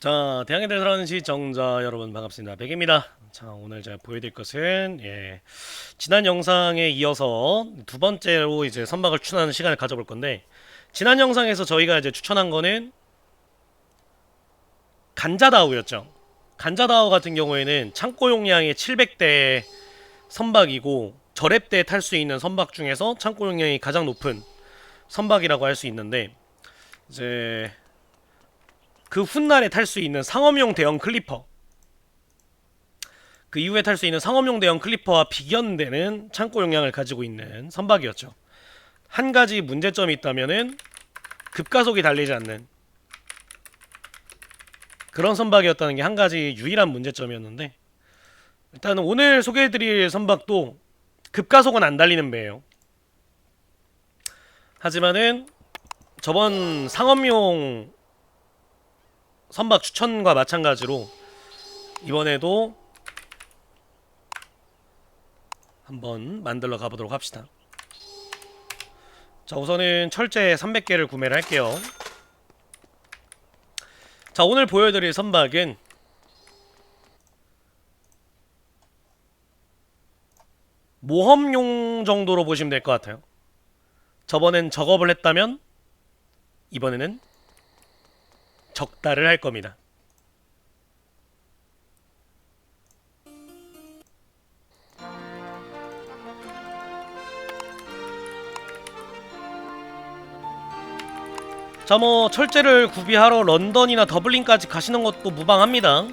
자, 대학에 대해서는 시청자 여러분 반갑습니다. 백입니다. 자, 오늘 제가 보여드릴 것은 예, 지난 영상에 이어서 두 번째로 이제 선박을 추천하는 시간을 가져볼 건데 지난 영상에서 저희가 이제 추천한 거는 간자다우였죠. 간자다우 같은 경우에는 창고 용량이 700대 선박이고 저랩대 탈 수 있는 선박 중에서 창고 용량이 가장 높은 선박이라고 할 수 있는데 이제 그 훗날에 탈 수 있는 상업용 대형 클리퍼 그 이후에 탈 수 있는 상업용 대형 클리퍼와 비견되는 창고 용량을 가지고 있는 선박이었죠. 한 가지 문제점이 있다면은 급가속이 달리지 않는 그런 선박이었다는 게 한 가지 유일한 문제점이었는데 일단은 오늘 소개해드릴 선박도 급가속은 안 달리는 배예요. 하지만은 저번 상업용 선박 추천과 마찬가지로 이번에도 한번 만들러 가보도록 합시다. 자 우선은 철제 300개를 구매를 할게요. 자 오늘 보여드릴 선박은 모험용 정도로 보시면 될 것 같아요. 저번엔 작업을 했다면 이번에는 적다를 할 겁니다. 자, 뭐 철제를 구비하러 런던이나 더블린까지 가시는 것도 무방합니다.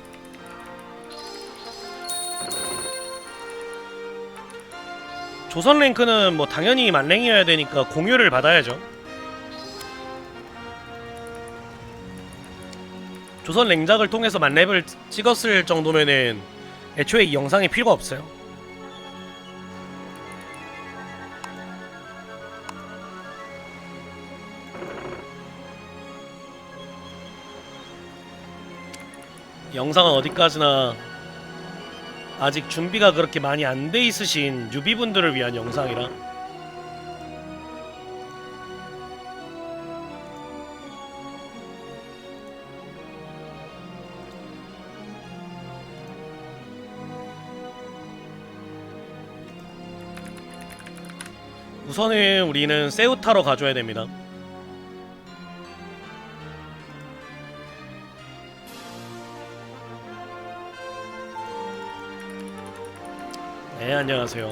조선 랭크는 뭐 당연히 만랭이어야 되니까 공유를 받아야죠. 조선 랭작을 통해서 만렙을 찍었을 정도면은 애초에 이 영상이 필요가 없어요. 영상은 어디까지나 아직 준비가 그렇게 많이 안 돼 있으신 유비분들을 위한 영상이라 우선은 우리는 세우타로 가줘야 됩니다. 네, 안녕하세요.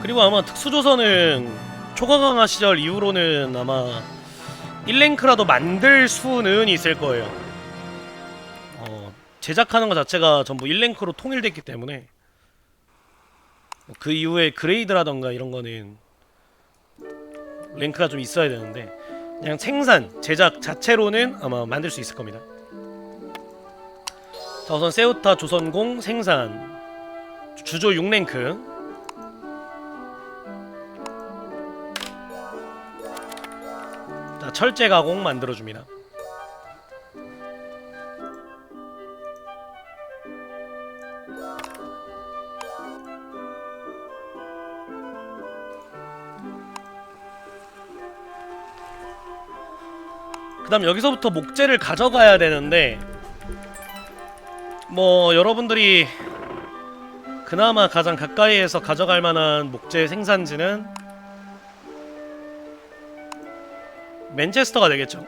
그리고 아마 특수조선은 초과강화 시절 이후로는 아마 1랭크라도 만들 수는 있을 거예요. 어, 제작하는 것 자체가 전부 1랭크로 통일됐기 때문에 그 이후에 그레이드라던가 이런 거는 랭크가 좀 있어야 되는데 그냥 생산, 제작 자체로는 아마 만들 수 있을 겁니다. 자, 우선 세우타 조선공 생산 주조 6랭크 철제 가공 만들어 줍니다. 그 다음 여기서부터 목재를 가져가야 되는데 뭐 여러분들이 그나마 가장 가까이에서 가져갈 만한 목재 생산지는 맨체스터가 되겠죠.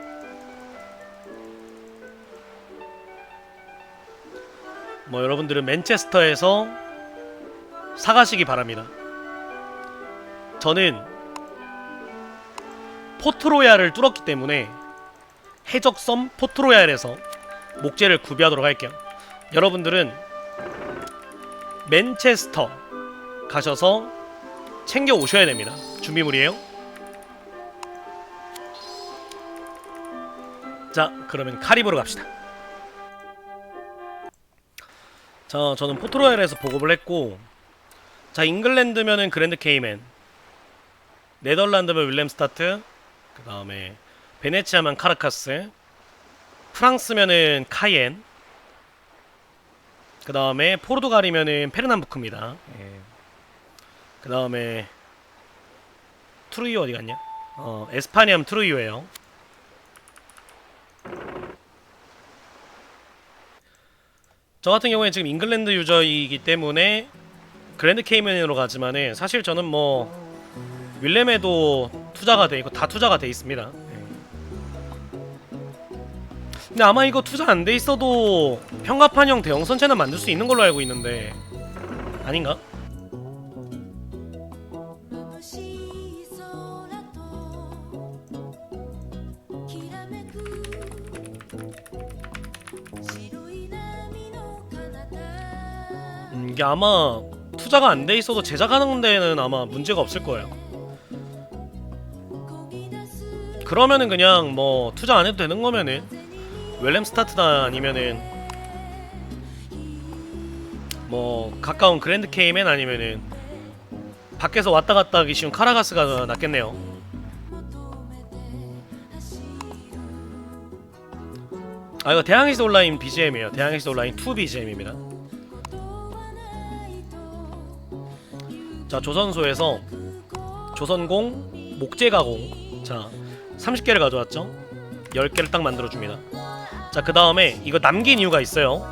뭐 여러분들은 맨체스터에서 사가시기 바랍니다. 저는 포트로얄을 뚫었기 때문에 해적섬 포트로얄에서 목재를 구비하도록 할게요. 여러분들은 맨체스터 가셔서 챙겨 오셔야 됩니다. 준비물이에요. 자, 그러면 카리브로 갑시다. 자, 저는 포트로얄에서 보급을 했고, 자, 잉글랜드면은 그랜드 케이맨, 네덜란드면 윌렘 스타트, 그 다음에 베네치아면 카라카스, 프랑스면은 카이엔, 그 다음에 포르투갈이면은 페르남부크입니다. 예. 그 다음에 트루이오 어디 갔냐? 어 에스파니아면 트루이오예요. 저 같은 경우에 지금 잉글랜드 유저이기 때문에 그랜드 케이맨으로 가지만은 사실 저는 뭐 윌렘에도 투자가 돼 있고 다 투자가 돼 있습니다. 예. 근데 아마 이거 투자 안 돼 있어도 평가판형 대형 선체는 만들 수 있는 걸로 알고 있는데 아닌가? 이게 아마 투자가 안 돼 있어도 제작하는 데는 아마 문제가 없을 거예요. 그러면은 그냥 뭐 투자 안 해도 되는 거면은 웰렘 스타트나 아니면은 뭐 가까운 그랜드 케이맨 아니면은 밖에서 왔다 갔다 하기 쉬운 카라가스가 낫겠네요. 아 이거 대항해시 온라인 BGM이에요. 대항해시 온라인 2 BGM입니다. 자 조선소에서 조선공 목재가공. 자 30개를 가져왔죠? 10개를 딱 만들어줍니다. 자 그 다음에 이거 남긴 이유가 있어요.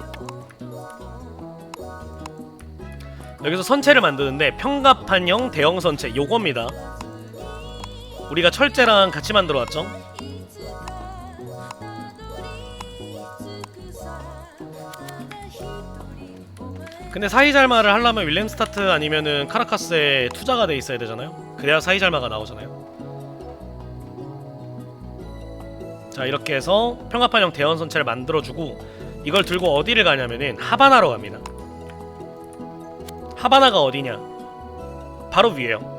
여기서 선체를 만드는데 평갑판형 대형 선체 요겁니다. 우리가 철제랑 같이 만들어 왔죠 근데 사이잘마를 하려면 윌렘 스타트 아니면은 카라카스에 투자가 돼 있어야 되잖아요. 그래야 사이잘마가 나오잖아요. 자 이렇게 해서 평합판형 대원 선체를 만들어주고 이걸 들고 어디를 가냐면은 하바나로 갑니다. 하바나가 어디냐? 바로 위에요.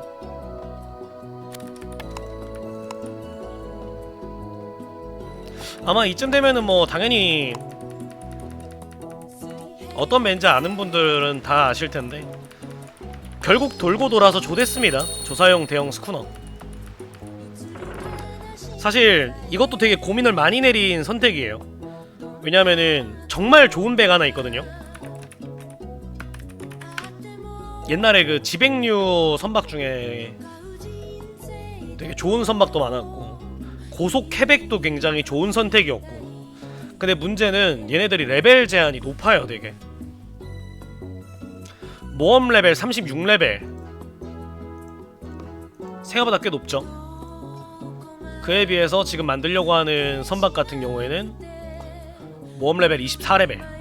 아마 이쯤 되면은 뭐 당연히 어떤 멘지 아는 분들은 다 아실 텐데 결국 돌고 돌아서 조됐습니다. 조사용 대형 스쿠너. 사실 이것도 되게 고민을 많이 내린 선택이에요. 왜냐면은 정말 좋은 배가 하나 있거든요. 옛날에 그 지백류 선박 중에 되게 좋은 선박도 많았고 고속 캐백도 굉장히 좋은 선택이었고 근데 문제는 얘네들이 레벨 제한이 높아요 되게 모험 레벨 36레벨. 생각보다 꽤 높죠? 그에 비해서 지금 만들려고 하는 선박 같은 경우에는 모험 레벨 24레벨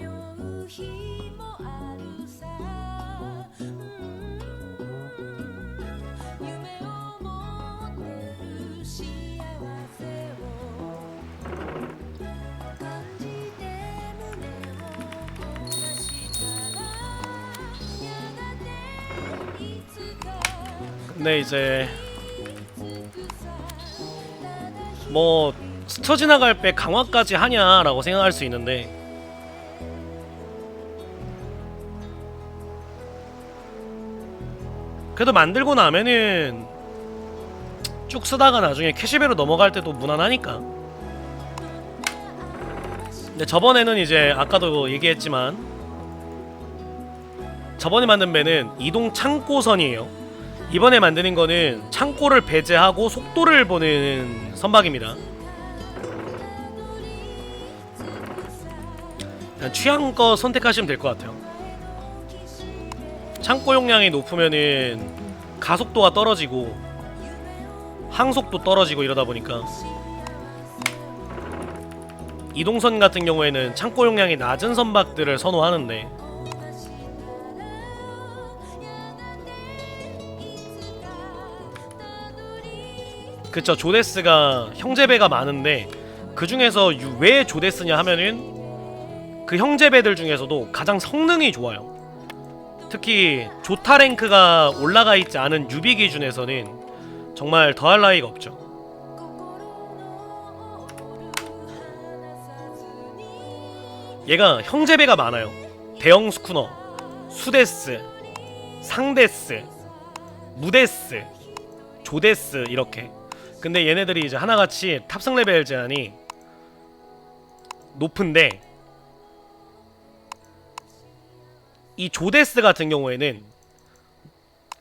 근데 이제 뭐 스쳐 지나갈 배 강화까지 하냐라고 생각할 수 있는데 그래도 만들고 나면은 쭉 쓰다가 나중에 캐시배로 넘어갈 때도 무난하니까. 근데 저번에는 이제 아까도 얘기했지만 저번에 만든 배는 이동 창고선이에요 이번에 만드는 거는 창고를 배제하고 속도를 보는 선박입니다. 취향껏 선택하시면 될 것 같아요. 창고 용량이 높으면은 가속도가 떨어지고 항속도 떨어지고 이러다 보니까 이동선 같은 경우에는 창고 용량이 낮은 선박들을 선호하는데 그쵸 조데스가 형제배가 많은데 그 중에서 왜 조데스냐 하면은 그 형제배들 중에서도 가장 성능이 좋아요. 특히 조타 랭크가 올라가 있지 않은 유비 기준에서는 정말 더할 나위가 없죠. 얘가 형제배가 많아요. 대형 스쿠너 수데스 상데스 무데스 조데스 이렇게. 근데 얘네들이 이제 하나같이 탑승 레벨 제한이 높은데 이 조데스 같은 경우에는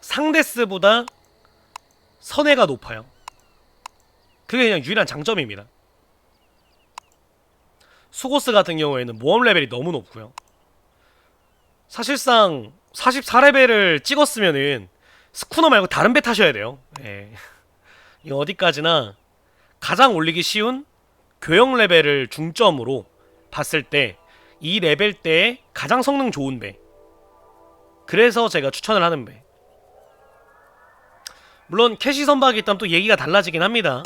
상데스보다 선회가 높아요. 그게 그냥 유일한 장점입니다. 수고스 같은 경우에는 모험 레벨이 너무 높고요. 사실상 44레벨을 찍었으면은 스쿠너 말고 다른 배 타셔야 돼요. 예. 이 어디까지나 가장 올리기 쉬운 교역 레벨을 중점으로 봤을 때 이 레벨 때에 가장 성능 좋은 배. 그래서 제가 추천을 하는 배. 물론 캐시 선박이 있다면 또 얘기가 달라지긴 합니다.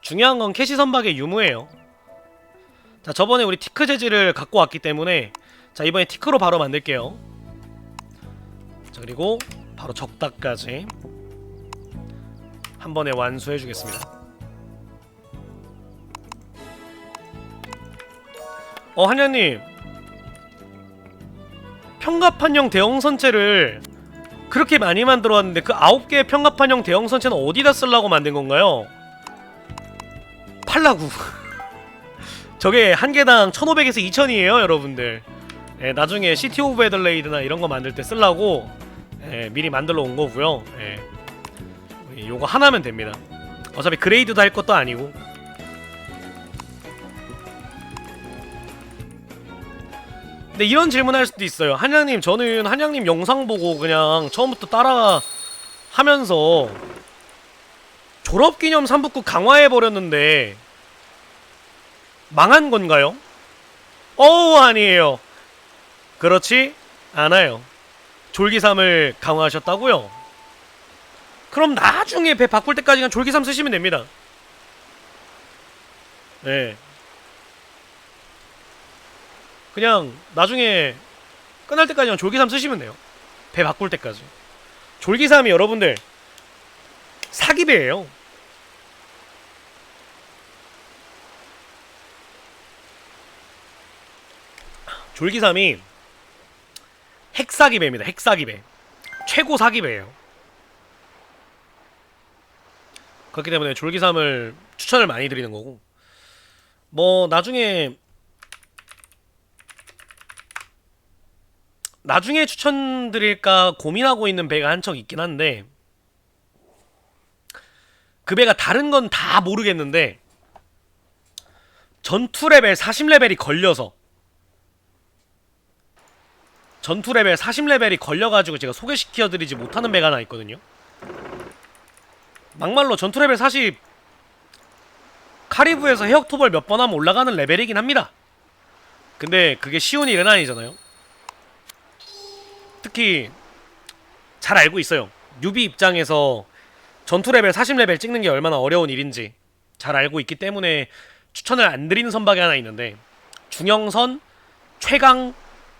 중요한 건 캐시 선박의 유무예요. 자 저번에 우리 티크 재질을 갖고 왔기 때문에 자 이번에 티크로 바로 만들게요. 자 그리고 바로 적다까지 한 번에 완수해 주겠습니다. 어 한야님 평갑판형 대형 선체를 그렇게 많이 만들어 왔는데 그 아홉 개의 평갑판형 대형 선체는 어디다 쓰려고 만든 건가요? 팔라고 저게 한 개당 1500에서 2000이에요 여러분들 예, 나중에 시티 오브 에들레이드나 이런 거 만들 때 쓰려고 예, 미리 만들어 온 거고요 예. 요거 하나면 됩니다. 어차피 그레이드도 할 것도 아니고. 근데 이런 질문 할 수도 있어요. 한양님 저는 한양님 영상 보고 그냥 처음부터 따라 하면서 졸업기념 3북구 강화해버렸는데 망한 건가요? 어우 아니에요. 그렇지 않아요. 졸기삼을 강화하셨다고요? 그럼 나중에 배 바꿀 때까지 그냥 졸기삼 쓰시면 됩니다 네 그냥 나중에 끝날 때까지 그냥 졸기삼 쓰시면 돼요 배 바꿀 때까지 졸기삼이 여러분들 사기배예요 졸기삼이 핵사기배입니다. 핵사기배. 최고 사기배예요. 그렇기 때문에 졸기삼을 추천을 많이 드리는 거고 뭐 나중에 나중에 추천드릴까 고민하고 있는 배가 한 척 있긴 한데 그 배가 다른 건 다 모르겠는데 전투 레벨 40레벨이 걸려서 전투 레벨 40레벨이 걸려가지고 제가 소개시켜드리지 못하는 배가 하나 있거든요. 막말로 전투 레벨 40 카리브에서 해역토벌 몇 번 하면 올라가는 레벨이긴 합니다. 근데 그게 쉬운 일은 아니잖아요. 특히 잘 알고 있어요. 뉴비 입장에서 전투 레벨 40레벨 찍는 게 얼마나 어려운 일인지 잘 알고 있기 때문에 추천을 안 드리는 선박이 하나 있는데 중형선 최강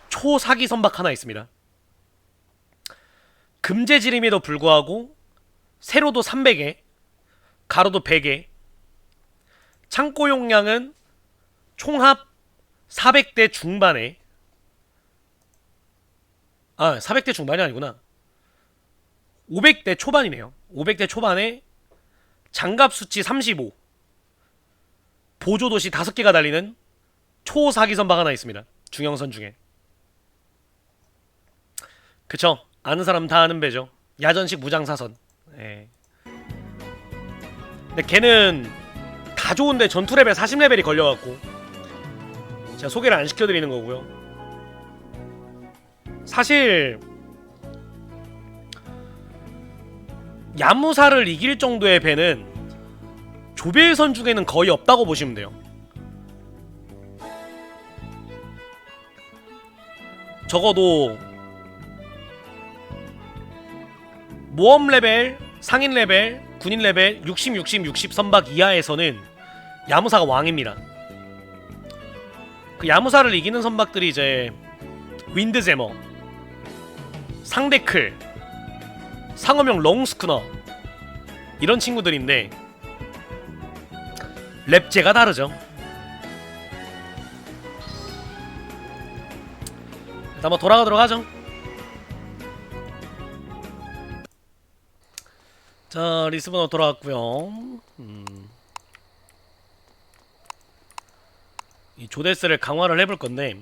초사기 선박 하나 있습니다. 금재질임에도 불구하고 세로도 300에 가로도 100에. 창고 용량은 총합 400대 중반에. 아 400대 중반이 아니구나. 500대 초반이네요. 500대 초반에 장갑 수치 35 보조도시 5개가 달리는 초사기 선박 하나 있습니다. 중형선 중에. 그쵸? 아는 사람 다 아는 배죠. 야전식 무장사선 예. 근데 걔는 다 좋은데 전투 레벨 40레벨이 걸려갖고 제가 소개를 안 시켜드리는 거고요 사실 야무사를 이길 정도의 배는 조별선 중에는 거의 없다고 보시면 돼요 적어도 모험 레벨, 상인 레벨, 군인 레벨 60, 60, 60 선박 이하에서는 야무사가 왕입니다. 그 야무사를 이기는 선박들이 이제 윈드제머, 상데클, 상어명 롱스쿠너 이런 친구들인데 랩제가 다르죠. 일단 한번 돌아가도록 하죠. 자 리스본으로 돌아왔고요. 음. 이 조데스를 강화를 해볼 건데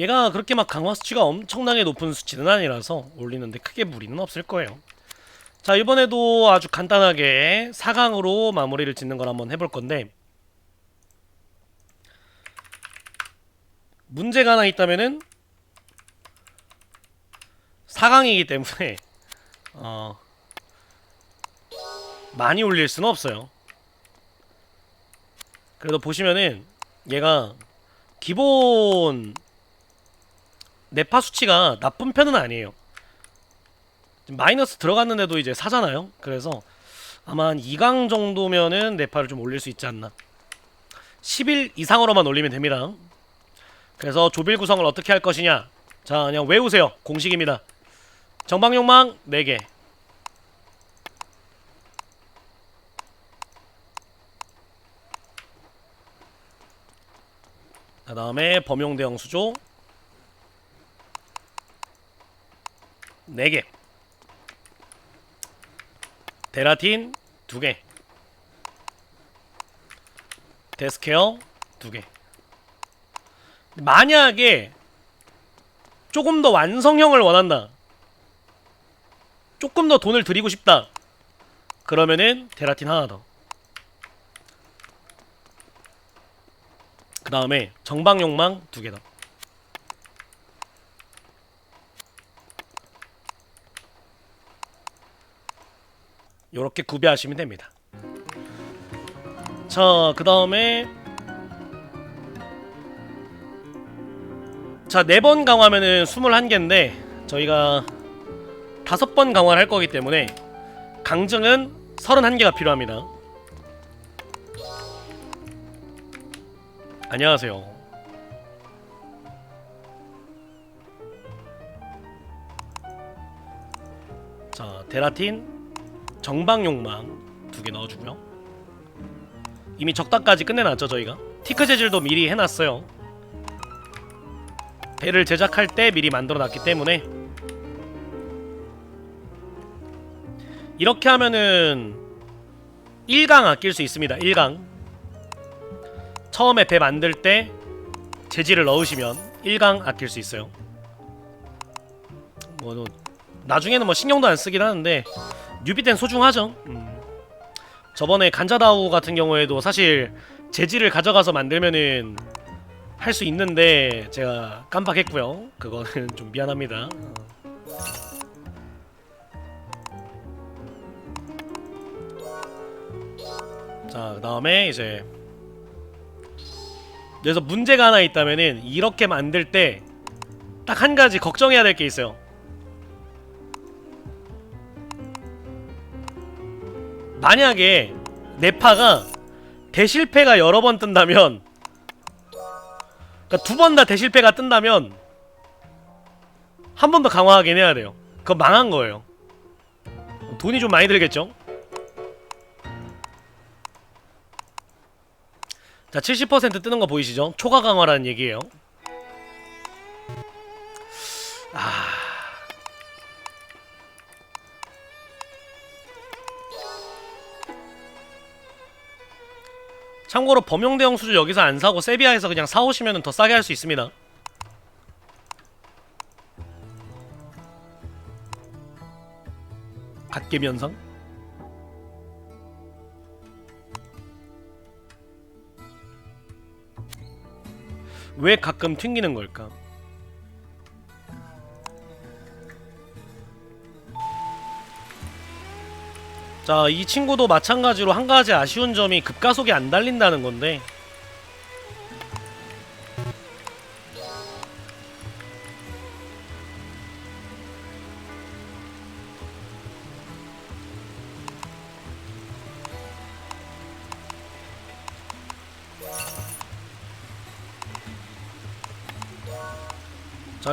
얘가 그렇게 막 강화 수치가 엄청나게 높은 수치는 아니라서 올리는데 크게 무리는 없을 거예요. 자 이번에도 아주 간단하게 4강으로 마무리를 짓는 걸 한번 해볼 건데 문제가 하나 있다면은 4강이기 때문에 어 많이 올릴 수는 없어요. 그래도 보시면은 얘가 기본 네파 수치가 나쁜 편은 아니에요. 마이너스 들어갔는데도 이제 사잖아요. 그래서 아마 한 2강 정도면은 네파를 좀 올릴 수 있지 않나. 10일 이상으로만 올리면 됩니다. 그래서 조빌 구성을 어떻게 할 것이냐. 자, 그냥 외우세요. 공식입니다. 정방용망 4개. 그 다음에 범용 대형 수조. 4개. 데라틴 2개. 데스케어 2개. 만약에 조금 더 완성형을 원한다. 조금 더 돈을 들이고 싶다. 그러면은 데라틴 하나 더 그 다음에 정방용망 두개 더. 요렇게 구비하시면 됩니다. 자, 그 다음에 자, 네 번 강화면은 21개인데 저희가 다섯 번 강화를 할 거기 때문에 강증은 31개가 필요합니다. 안녕하세요. 자, 데라틴 정방용망 두 개 넣어주고요. 이미 적당까지 끝내놨죠 저희가. 티크 재질도 미리 해놨어요. 배를 제작할 때 미리 만들어놨기 때문에 이렇게 하면은 1강 아낄 수 있습니다. 1강. 처음에 배 만들 때 재질을 넣으시면 1강 아낄 수 있어요. 뭐, 뭐 나중에는 뭐 신경도 안 쓰긴 하는데 뉴비 땐 소중하죠. 음. 저번에 간자다우 같은 경우에도 사실 재질을 가져가서 만들면은 할 수 있는데 제가 깜빡했고요. 그거는 좀 미안합니다. 어. 자, 그 다음에 이제 그래서 문제가 하나 있다면은 이렇게 만들 때 딱 한 가지 걱정해야 될 게 있어요. 만약에 네파가 대실패가 여러 번 뜬다면 그러니까 두 번 다 대실패가 뜬다면 한 번 더 강화하긴 해야 돼요. 그거 망한 거예요. 돈이 좀 많이 들겠죠? 자, 70% 뜨는 거 보이시죠? 초과 강화라는 얘기예요. 아. 참고로 범용 대형 수주 여기서 안 사고 세비야에서 그냥 사오시면 더 싸게 할 수 있습니다. 갓겜 현상? 왜 가끔 튕기는 걸까? 자, 이 친구도 마찬가지로 한 가지 아쉬운 점이 급가속이 안 달린다는 건데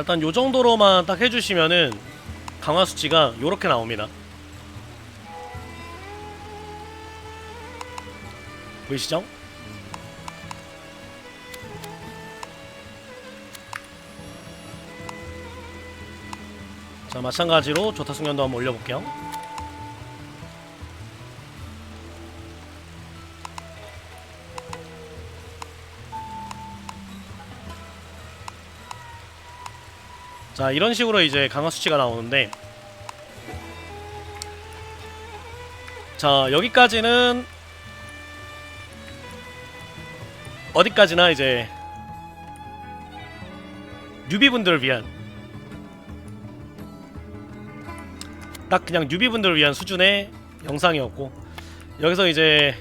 일단 요 정도로만 딱 해주시면은 강화 수치가 요렇게 나옵니다. 보이시죠? 자 마찬가지로 조타 숙련도 한번 올려볼게요 자 이런 식으로 이제 강화 수치가 나오는데 자 여기까지는 어디까지나 이제 뉴비분들을 위한 딱 그냥 뉴비분들을 위한 수준의 영상이었고 여기서 이제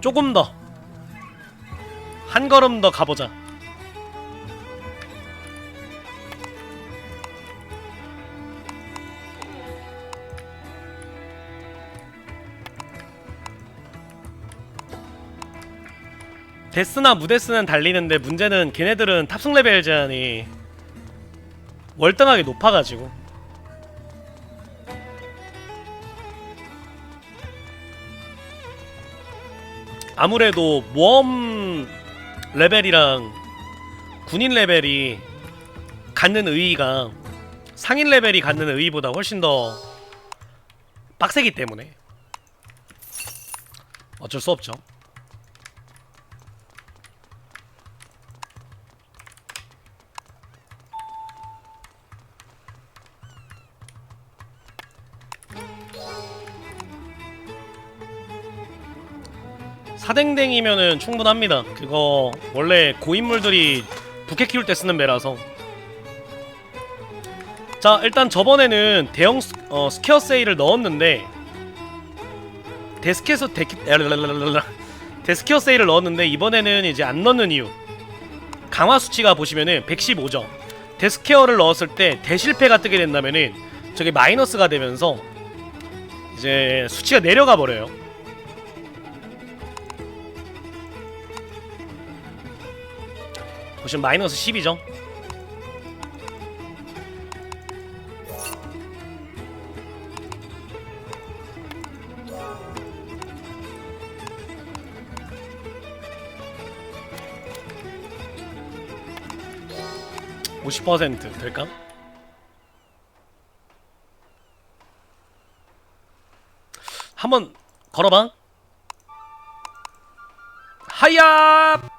조금 더 한 걸음 더 가보자. 데스나 무데스는 달리는데 문제는 걔네들은 탑승 레벨 제한이 월등하게 높아가지고 아무래도 모험 레벨이랑 군인 레벨이 갖는 의의가 상인 레벨이 갖는 의의보다 훨씬 더 빡세기 때문에 어쩔 수 없죠. 사댕댕이면은 충분합니다. 그거 원래 고인물들이 부캐 키울 때 쓰는 배라서. 자 일단 저번에는 대형 스, 어, 스퀘어 세일을 넣었는데 데스케서 데 데스퀘어 세일을 넣었는데 이번에는 이제 안 넣는 이유 강화 수치가 보시면은 115죠. 데스케어를 넣었을 때 대실패가 뜨게 된다면은 저게 마이너스가 되면서 이제 수치가 내려가 버려요. 보시면 마이너스 10이죠. (50%) 될까? 한번 걸어봐 하야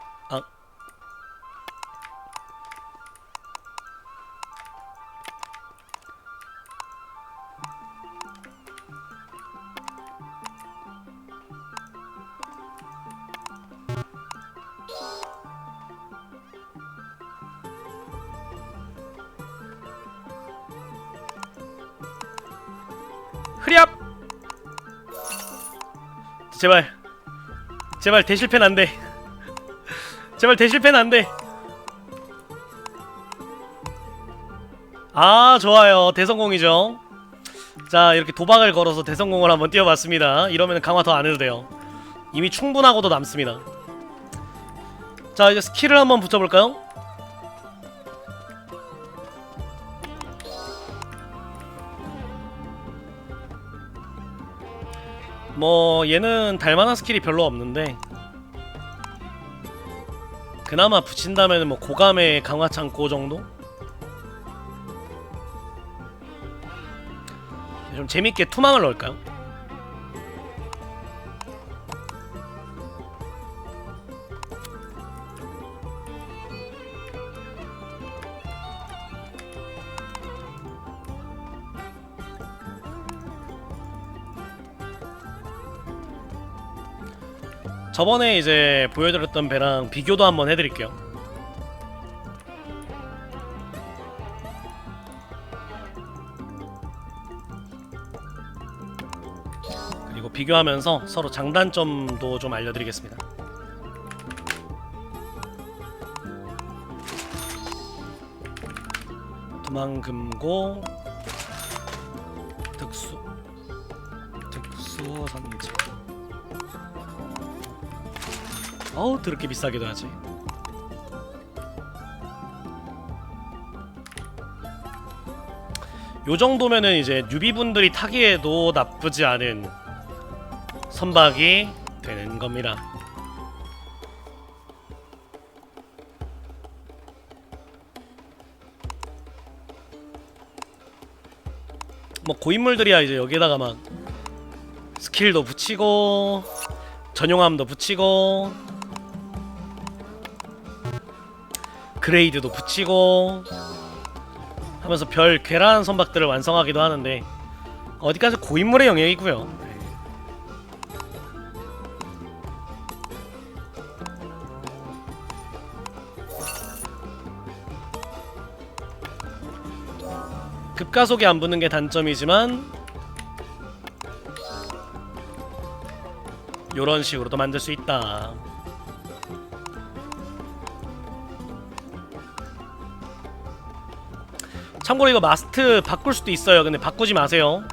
제발. 제발 대실패는 안돼. 제발 대실패는 안돼. 아 좋아요. 대성공이죠. 자 이렇게 도박을 걸어서 대성공을 한번 띄워봤습니다. 이러면 강화 더 안 해도 돼요. 이미 충분하고도 남습니다. 자 이제 스킬을 한번 붙여볼까요? 뭐 얘는 달만한 스킬이 별로 없는데 그나마 붙인다면 뭐 고감의 강화 창고 정도? 좀 재밌게 투망을 넣을까요? 저번에 이제 보여드렸던 배랑 비교도 한번 해드릴게요. 그리고 비교하면서 서로 장단점도 좀 알려드리겠습니다. 도망금고 특수 특수 선제 어우 더럽게 비싸기도 하지. 요 정도면은 이제 뉴비분들이 타기에도 나쁘지 않은 선박이 되는 겁니다. 뭐 고인물들이야 이제 여기에다가 막 스킬도 붙이고 전용함도 붙이고 그레이드도 붙이고 하면서 별 괴랄한 선박들을 완성하기도 하는데 어디까지 고인물의 영역이고요. 네. 급가속이 안 붙는 게 단점이지만 요런 식으로도 만들 수 있다. 참고로 이거 마스트 바꿀 수도 있어요. 근데 바꾸지 마세요.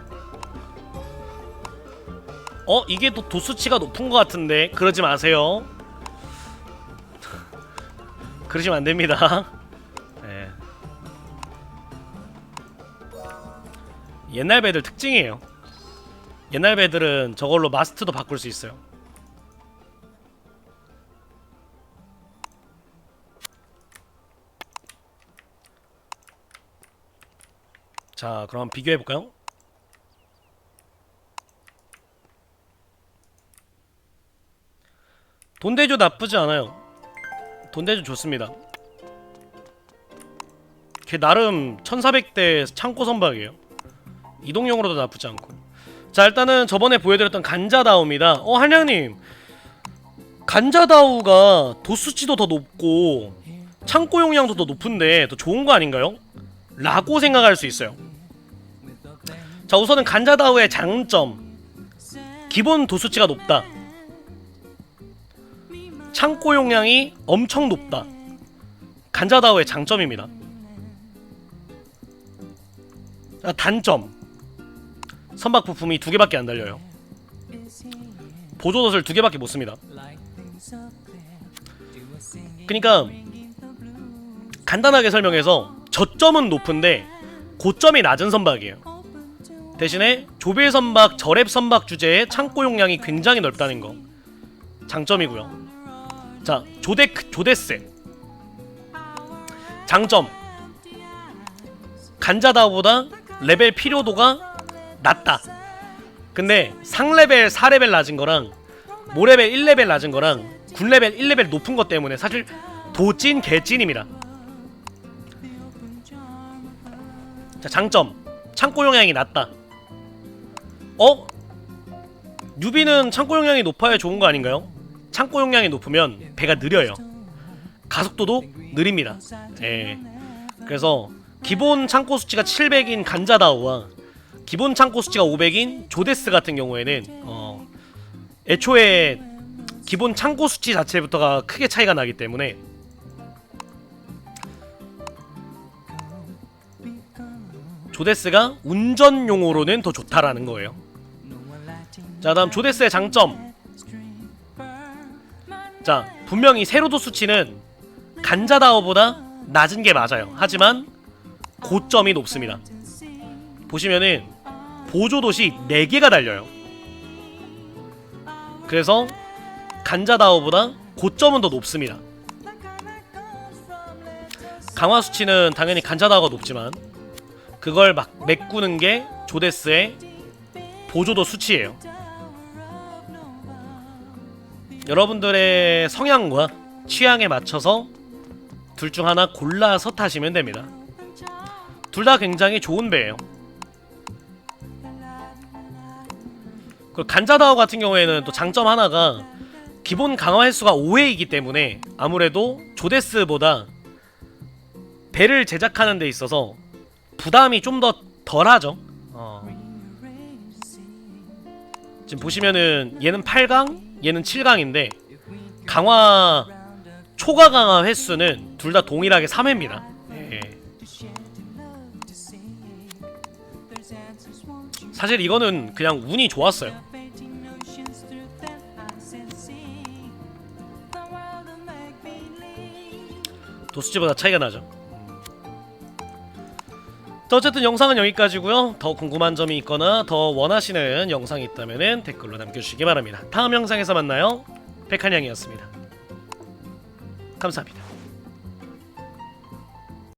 어? 이게 또 도수치가 높은 것 같은데 그러지 마세요. 그러시면 안 됩니다. 네. 옛날 배들 특징이에요. 옛날 배들은 저걸로 마스트도 바꿀 수 있어요. 자, 그럼 비교해 볼까요? 돈대조 나쁘지 않아요. 돈대조 좋습니다. 걔 나름 1400대 창고 선박이에요. 이동용으로도 나쁘지 않고. 자, 일단은 저번에 보여드렸던 간자다우입니다. 어, 한량님. 간자다우가 도수치도 더 높고 창고 용량도 더 높은데 더 좋은 거 아닌가요? 라고 생각할 수 있어요. 자, 우선은 간자다우의 장점. 기본 도수치가 높다. 창고 용량이 엄청 높다. 간자다우의 장점입니다. 자, 단점. 선박 부품이 두 개밖에 안 달려요. 보조덫을 두 개밖에 못 씁니다. 그러니까 간단하게 설명해서 저점은 높은데 고점이 낮은 선박이에요. 대신에 조빌 선박, 저랩 선박 주제에 창고 용량이 굉장히 넓다는 거 장점이고요. 자, 조데 조데스 장점 간자다우보다 레벨 필요도가 낮다. 근데 상레벨 4레벨 낮은 거랑 모레벨 1레벨 낮은 거랑 9레벨 1레벨 높은 것 때문에 사실 도찐 개찐입니다. 자 장점 창고 용량이 낮다. 어? 뉴비는 창고 용량이 높아야 좋은 거 아닌가요? 창고 용량이 높으면 배가 느려요. 가속도도 느립니다. 예. 그래서 기본 창고 수치가 700인 간자다우와 기본 창고 수치가 500인 조데스 같은 경우에는 어 애초에 기본 창고 수치 자체부터가 크게 차이가 나기 때문에 조데스가 운전용으로는 더 좋다라는 거예요. 자, 다음 조데스의 장점. 자, 분명히 세로도 수치는 간자다오보다 낮은 게 맞아요. 하지만 고점이 높습니다. 보시면은 보조도시 4개가 달려요. 그래서 간자다오보다 고점은 더 높습니다. 강화 수치는 당연히 간자다오가 높지만 그걸 막 메꾸는 게 조데스의 보조도 수치예요. 여러분들의 성향과 취향에 맞춰서 둘 중 하나 골라서 타시면 됩니다. 둘 다 굉장히 좋은 배예요. 그 간자다오 같은 경우에는 또 장점 하나가 기본 강화 횟수가 5회이기 때문에 아무래도 조데스보다 배를 제작하는 데 있어서 부담이 좀 더 덜하죠. 어. 지금 보시면은 얘는 8강, 얘는 7강인데 강화 초과 강화 횟수는 둘 다 동일하게 3회입니다. 예. 사실 이거는 그냥 운이 좋았어요. 도수치보다 차이가 나죠. 자, 어쨌든 영상은 여기까지고요. 더 궁금한 점이 있거나 더 원하시는 영상이 있다면 댓글로 남겨주시기 바랍니다. 다음 영상에서 만나요. 백한양이었습니다. 감사합니다.